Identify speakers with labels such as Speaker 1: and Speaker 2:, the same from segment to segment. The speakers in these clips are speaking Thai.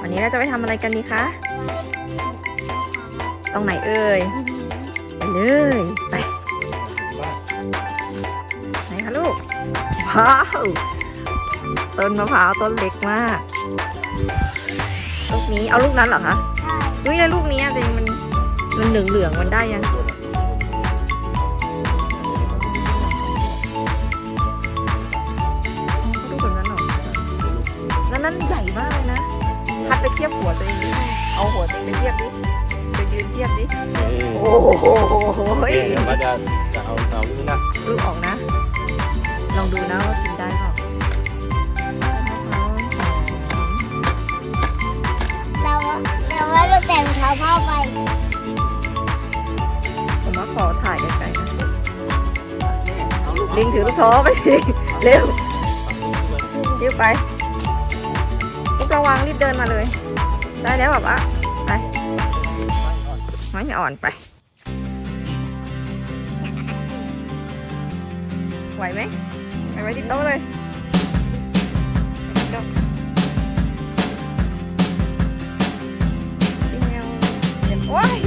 Speaker 1: วันนี้เราจะไปทำอะไรกันดีคะ ตรงไหนเอ่ย ไปเลย ไป ไหนคะลูก ว้าว ต้นมะพร้าวต้นเล็กมาก ลูกนี้ เอาลูกนั้นเหรอคะ
Speaker 2: ใช่
Speaker 1: อุ้ยแล้วลูกนี้อะแต่มันมันเหลืองเหลืองๆมันได้ยังลูกแบบนั้นเหรอแล้วนั้นใหญ่มากเลยนะ พัดไปเทียบหัวตัวเองดิเอาหัวตัวเองไปเทียบดิไปยืนเทียบดิโอ้โห
Speaker 3: เฮ้ยเดี๋ยวป้าจะจะเอาเอาลูกนะ
Speaker 1: ลูกออกนะ ลองดูนะว่ากินได้เปล่า
Speaker 2: เราว่าเราว่าเราแต่งเท้าผ้าไป
Speaker 1: ผมว่าขอถ่ายไกลๆนะลิงถือลูกท้อไปสิเร็วเร็วไปลูก ระวังรีบเดินมาเลย ได้แล้วแบบว่าไปไม้อ่อนไป ไหวไหมไปไว้ที่โต๊ะเลยเดี๋ยวเดี๋ยวเดี๋ยวว้าย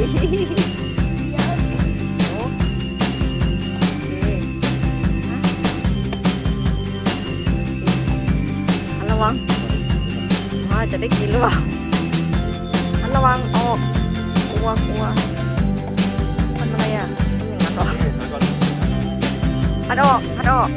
Speaker 1: อันระวัง จะได้กินหรือเปล่า มันระวังออกกลัวกลัวมันอะไรอะมันอย่างนั้นหรอพัดออกพัดออก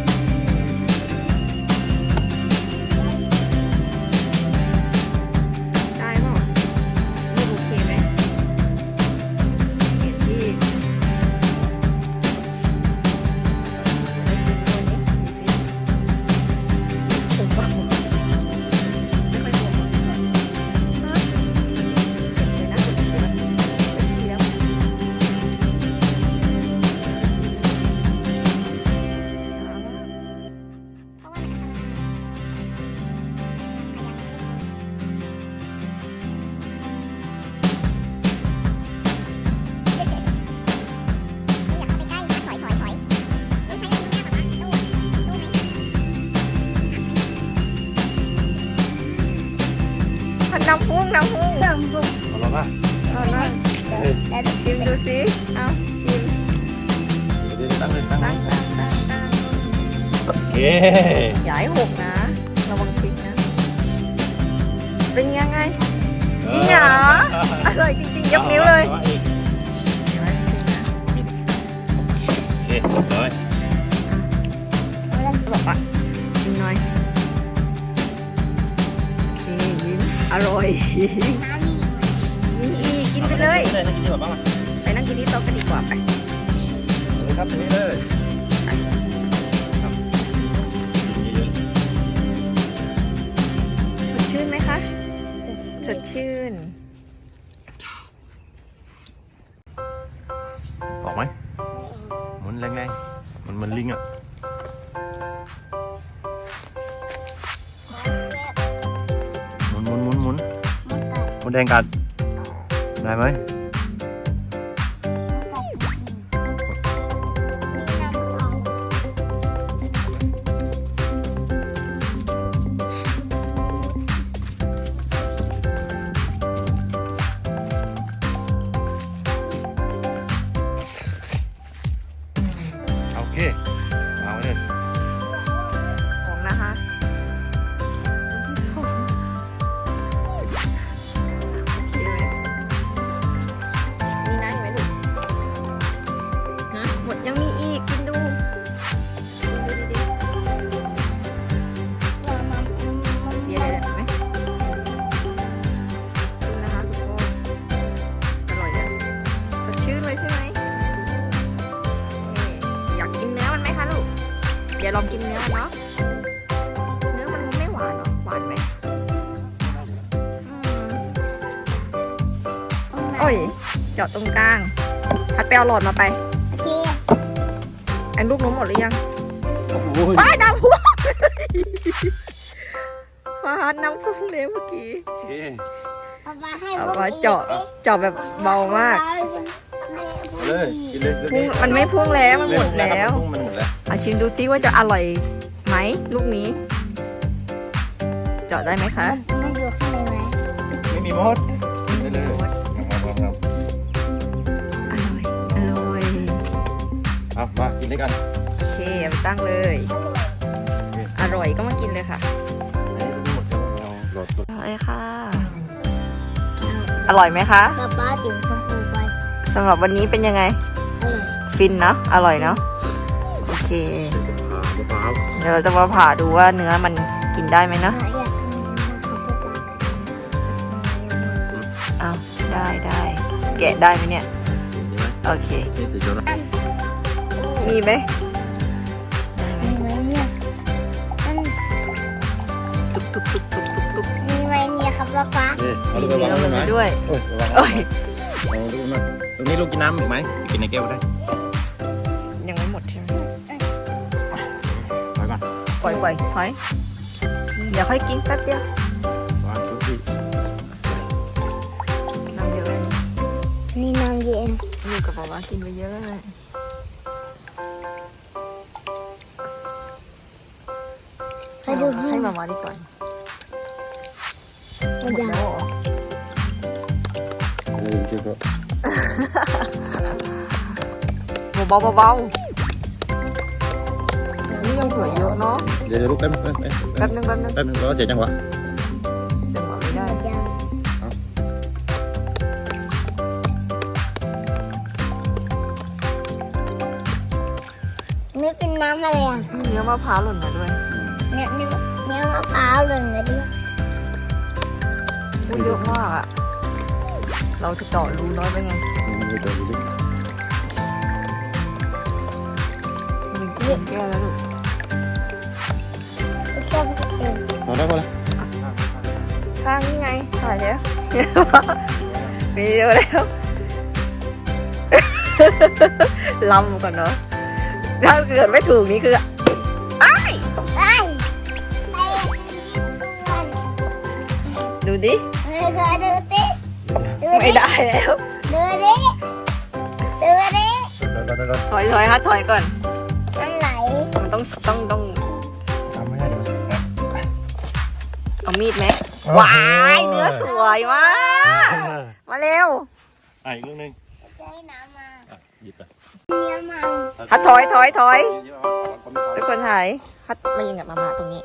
Speaker 1: นน้ำพุ่งน้ำพุ่ง
Speaker 2: เติมบุก
Speaker 3: เอาละป่ะ
Speaker 1: เอาหน่อย
Speaker 2: แต่
Speaker 1: ชิมดูสิเอาชิม
Speaker 3: เดี๋ยวตั้งเลยตั้ง
Speaker 1: ตั้งตั้งตั้งตั้ง
Speaker 3: โอเค
Speaker 1: อย่าให้หกนะระวังพริกนะ เป็นยังไงจริงเหรออร่อยจริงๆยกนิ้วเลย ยน้ำ
Speaker 2: มี
Speaker 1: มีอีกกินไปเลย
Speaker 3: เลยนะกินดีกว่าบ้างอะ
Speaker 1: ไปนั่งกินที่โต๊ะกันดีกว่าไป
Speaker 3: เลยครับนี่เลยครับกินเยอะ
Speaker 1: สดชื่นไหมคะสดชื่น
Speaker 3: ๆออกไหมหมุนแรงๆมันเหมันลิงอะ ม
Speaker 2: ด
Speaker 3: หมุนแดงกัด ได้ไหมโอเค
Speaker 1: ตรงกลาง พัดไปเอาหลอดมาไป
Speaker 2: โอเค
Speaker 1: อันลูกน้มหมดหรือยัง
Speaker 3: โอ้โห
Speaker 1: ว้ายน้ำพุ่งฟ้าน้ำพุ่งเลยเมื่อกี้
Speaker 3: โอเค
Speaker 2: เอามาให้
Speaker 1: เอา
Speaker 2: พวก
Speaker 1: มา
Speaker 2: นี้
Speaker 1: เจาะเจาะแบบเบามาก
Speaker 3: เอาเลยกินเลย
Speaker 1: พุ่งมันไม่พุ่งแล้วมันหมดแล้ว
Speaker 3: มันหมดแล้ว
Speaker 1: อาชิมดูซิว่าจะอร่อยไหมลูกนี้ เจาะได้ไหมคะ
Speaker 2: มันอยู่ข้างในไหม
Speaker 3: มีมดได้เลย เอามากินด้วยกัน
Speaker 1: โอเคเอาไปตั้งเลย อร่อยก็มากินเลยค่ะ
Speaker 3: นี่ไม่หมดเดี๋ยวเราโหลด
Speaker 1: อร่อยค่ะ อร่อยไหมคะ
Speaker 2: ป๊าป๊าจิ๋วชมพูไป
Speaker 1: สำหรับวันนี้เป็นยังไง
Speaker 2: อร่อย
Speaker 1: ฟินเนาะอร่อยเนาะโอเค
Speaker 3: มะพร้าว
Speaker 1: เดี๋ยวเราจะมาผ่าดูว่าเนื้อมันกินได้ไหมเนาะ
Speaker 2: อยากกินนะครับป๊าป๊า
Speaker 1: อ้าวได้ได้แกะได้ไหมเนี่ย
Speaker 3: ใช่ไหม
Speaker 1: โอเค
Speaker 3: นี่ถือโจนะ
Speaker 1: มีไหม
Speaker 2: มีไหมเนี่ยมัน
Speaker 1: ตุกตุกตุกตุกตุกตุก
Speaker 2: มีไหมเนี่ยครับป๊าป๊า
Speaker 3: นี่เอา
Speaker 1: มี
Speaker 3: ลูกกระ
Speaker 1: เนื้
Speaker 3: วั
Speaker 1: องมัน
Speaker 3: ได้ไหม
Speaker 1: มาด้วย
Speaker 3: โอ้ยระวัง
Speaker 1: โอ้ย
Speaker 3: เอาลูกมาตรงนี้ลูกกินน้ำอีกไหมกินในแก้วได้
Speaker 1: ยังไม่หมดใช่ไหม
Speaker 3: ไปก่อน
Speaker 1: ปล่อยปล่อยถอยเดี๋ยวค่อยกินแป๊บเดียว
Speaker 3: วางทุกที่
Speaker 1: น้ำเยอะเลย
Speaker 2: นี่น้ำเย็น
Speaker 1: ลูกกับบอกว่ากินไปเยอะเลย
Speaker 2: ให้ดูให้
Speaker 1: ให้มามาดีก่อน
Speaker 2: มัน
Speaker 1: หมด
Speaker 2: ยา
Speaker 1: แล้ว
Speaker 2: ว
Speaker 1: เหรอ
Speaker 3: เออจุดก็
Speaker 1: เบาๆเบาๆนี่ยังเหลือเยอะเนาะ
Speaker 3: เดี๋ยวเดี๋ยวลูกแป๊บนึงแป๊บนึง
Speaker 1: แป๊บนึงแป๊บนึง
Speaker 3: แป๊บนึงเราเสียจังหวะ
Speaker 1: จังหวะไม่ได้
Speaker 2: ยาว
Speaker 3: เอา
Speaker 2: นี่เป็นน้ำอะไรอะ
Speaker 1: มีเนื้อมะพร้าวหล่นมาด้วย
Speaker 2: เนี่ย เย
Speaker 1: อะมากอะเราจะเจาะรูน้อยไปไง
Speaker 3: อืมเดี๋ยวดูดิ
Speaker 1: มีเสียงแก้แล้วลูก
Speaker 2: ไม่ชอบเอง
Speaker 3: พอแล้วพอแล้ว
Speaker 1: ข้างนี่ไงถ่ายแล้วมีเดียวแล้วลำก่อนเนาะถ้าเกิดไม่ถูกนี่คือ
Speaker 2: ไอ้ไอ้ดู
Speaker 1: ดู ดิ
Speaker 2: ดูสิดู
Speaker 1: ไม่
Speaker 2: ดิ
Speaker 1: ได้แล้ว
Speaker 2: ดูดิดูดิ
Speaker 3: เดี๋ยวเดี๋ยวเดี๋ยวเดี๋ยว
Speaker 1: ถอยถอยฮะถอยก่อน
Speaker 2: มันไหล
Speaker 1: มันต้องต้องต้อง
Speaker 3: ทำไม่ได้เดี๋ยว
Speaker 1: เอามีดไหมว้ายเนื้อสวยมากมาเร็ว
Speaker 3: อะอีกเรื่องหนึง
Speaker 2: จะให้น้ำมา
Speaker 3: อะหยิบไป
Speaker 2: เนื้อมัน
Speaker 1: ฮัทถอยถอยถอย
Speaker 3: หยิบเอาเอาเอา
Speaker 1: ทุกคนถ่ายฮัทมายิงกับมามาตรงนี้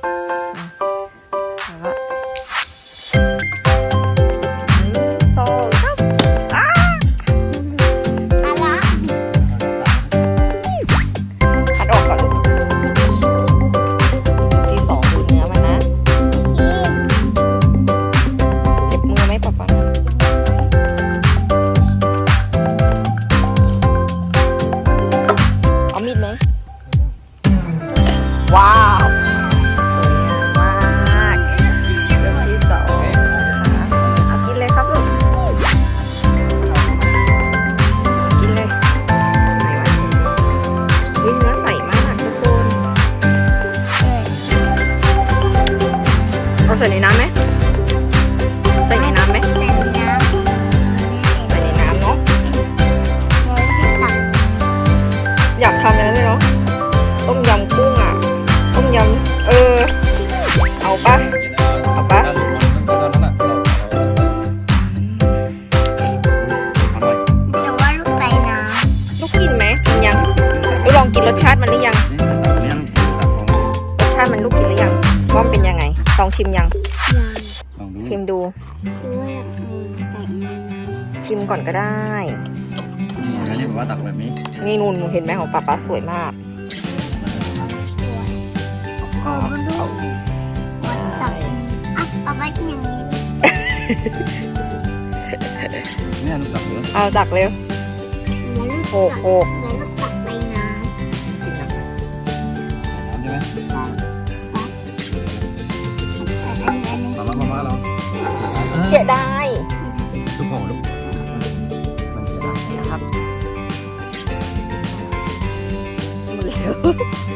Speaker 1: มีดไหม ว้าวสวยงามมากเรื่องที่สองนะคะเอากินเลยครับลูก กินเลย ไหนวะชิ้นนี้อุ๊ยเนื้อใสมากทุกคนเอาใส่ในน้ำไหมใส่ในน้ำไหม
Speaker 2: แต่น้ำ
Speaker 1: ใส่ในน้ำเนาะ
Speaker 2: เลยให้ตัก
Speaker 1: อยากทำ องชิมยังำ
Speaker 2: ยัง
Speaker 3: ลองดู
Speaker 1: ชิมดู
Speaker 2: ดูว่าเออใส่น้ำ
Speaker 1: ชิมก่อนก็ได้
Speaker 3: อันนี้บอกว่าตักแบบนี้
Speaker 1: นี่นูนเห็นไหมของป๊าป๊าสวยมาก
Speaker 2: โอ้มันดูตักอะเอาไว้ที่อย่างนี้
Speaker 3: เนี่ยลูกตักเหรอ
Speaker 1: เอาตักเร็ว
Speaker 2: แล้วลูก
Speaker 1: โขก
Speaker 2: ตัก
Speaker 1: โขก
Speaker 2: แล้วลูกตัก
Speaker 1: สียดาย
Speaker 3: ทุกห่อลูกมันจะได้
Speaker 1: นะครับเร็วอีก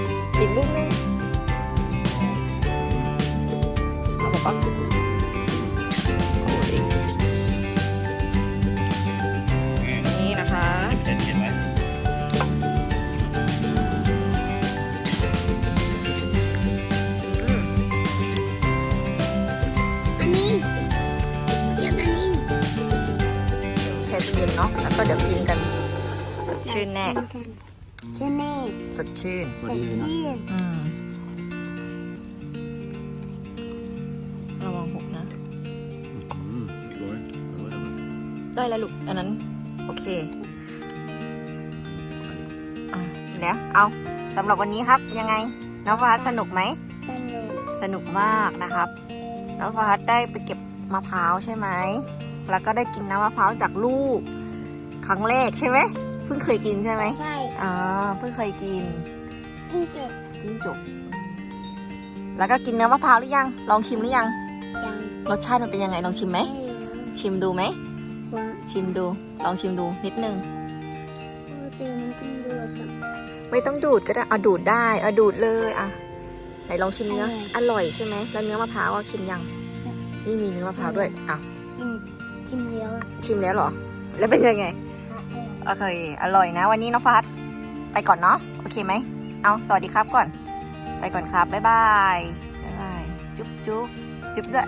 Speaker 1: ก็เดี๋ยวกินกันสดชื่นแน่
Speaker 2: ชื่อแน่
Speaker 1: สดชื่น
Speaker 3: พอ
Speaker 2: แต่
Speaker 3: ดีเลยนะ
Speaker 2: ชื่อ
Speaker 1: อืมระวังหกนะ
Speaker 3: อืมร้อยร้อย
Speaker 1: ได้แล้วลูก อันนั้น โอเคอะแล้วเอาสำหรับวันนี้ครับยังไง น้องฟ้าสนุกไหม
Speaker 2: สนุก
Speaker 1: สนุกมากนะครับ น้องฟ้าได้ไปเก็บมะพร้าวใช่ไหม แล้วก็ได้กินน้ำมะพร้าวจากลูก ครั้งแรกใช่ไหมเพิ่งเคยกินใช่ไหม
Speaker 2: ใช่
Speaker 1: อ่าเพิ่งเคยกิน
Speaker 2: เพิ่งเก็บ
Speaker 1: จิ้งจกแล้วก็กินเนื้อมะพร้าวหรือยัง ลองชิมหรือยัง
Speaker 2: ยัง
Speaker 1: รสชาติมันเป็นยังไงลองชิมไหม
Speaker 2: ไม่รู้
Speaker 1: ชิมดูไหม
Speaker 2: ว่า
Speaker 1: ชิมดู ลองชิมดูนิดนึง
Speaker 2: โอ้เต็มกันด้วยกับ
Speaker 1: ไม่ต้องดูดก็ได้เอาดูดได้เอาดูดเลยอะไหนลองชิมเนื้อ
Speaker 2: อร่อย
Speaker 1: อร่อยใช่ไหมแล้วเนื้อมะพร้าวอะชิมยัง นี่มีเนื้อมะพร้าวด้วยอะ
Speaker 2: กินกินเดียวอะ
Speaker 1: ชิมแล้วเหรอ แล้วเป็นยังไง โอเค อร่อยนะ วันนี้น้องฟัดไปก่อนเนาะ โอเคไหม เอา สวัสดีครับก่อน ไปก่อนครับ บ๊ายบาย บ๊ายบาย จุ๊บจุ๊บจุ๊บด้วย